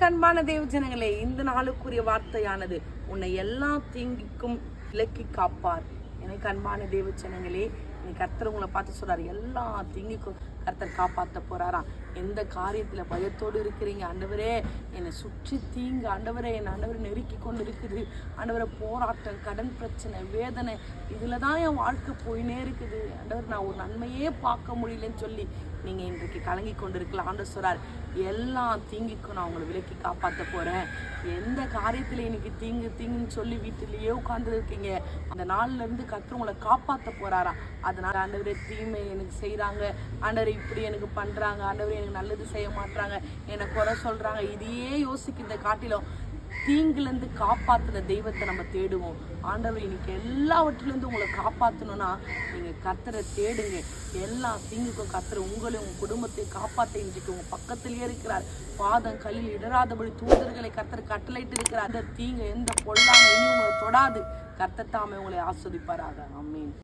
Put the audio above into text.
கண்பான தேவ ஜனங்களே இந்த நாளுக்குரிய வார்த்தையானது உன்னை எல்லா தீங்கிக்கும் விலக்கி காப்பார். எனக்கு அன்பான தேவ ஜனங்களே கர்த்தர் உங்களை பார்த்து சொல்கிறார் எல்லா தீங்கிக்கும் கர்த்தர் காப்பாற்ற போகிறாராம் எந்த காரியத்தில் பயத்தோடு இருக்கிறீங்க? ஆண்டவரே என்னை சுற்றி தீங்கு. ஆண்டவரே என் ஆண்டவரை நெருக்கி கொண்டு இருக்குது ஆண்டவரை போராட்டம் கடன் பிரச்சனை வேதனை இதில் தான் என் வாழ்க்கை போயினே இருக்குது. ஆண்டவர் நான் ஒரு நன்மையே பார்க்க முடியலன்னு சொல்லி நீங்கள் இன்றைக்கு கலங்கி கொண்டு இருக்கலாம் ஆண்டு சொல்கிறார் எல்லா தீங்குக்கும் நான் உங்களை விலக்கி காப்பாற்ற போகிறேன் எந்த காரியத்தில் எனக்கு தீங்கு தீங்குன்னு சொல்லி வீட்டிலேயே உட்காந்துருக்கீங்க அந்த நாள்ல இருந்து உங்களை காப்பாற்ற அது அதனால ஆண்டவரே தீமை எனக்கு செய்கிறாங்க ஆண்டவர் இப்படி எனக்கு பண்ணுறாங்க ஆண்டவர் எனக்கு நல்லது செய்ய மாட்றாங்க. என்னை குறை சொல்கிறாங்க இதையே யோசிக்கிறத காட்டிலும். தீங்குலேருந்து காப்பாற்றுன தெய்வத்தை நம்ம தேடுவோம். ஆண்டவர் இன்னைக்கு எல்லாவற்றிலேருந்து உங்களை காப்பாற்றணும்னா நீங்கள் கத்தரை தேடுங்க. எல்லா தீங்குக்கும் கத்தரை உங்களையும் உங்கள் குடும்பத்தையும் காப்பாற்ற இன்றைக்கு உங்கள் பக்கத்திலேயே இருக்கிறார். பாதம் கல்லில் இடராதபடி தூதர்களை கத்தர் கட்டளைட்டு இருக்கிறார் அந்த தீங்கு எந்த பொல்லாமல் இனி உங்களை தொடாது. கர்த்தர் உங்களை உங்களை ஆஸ்வதிப்பாராக. அம்மீன்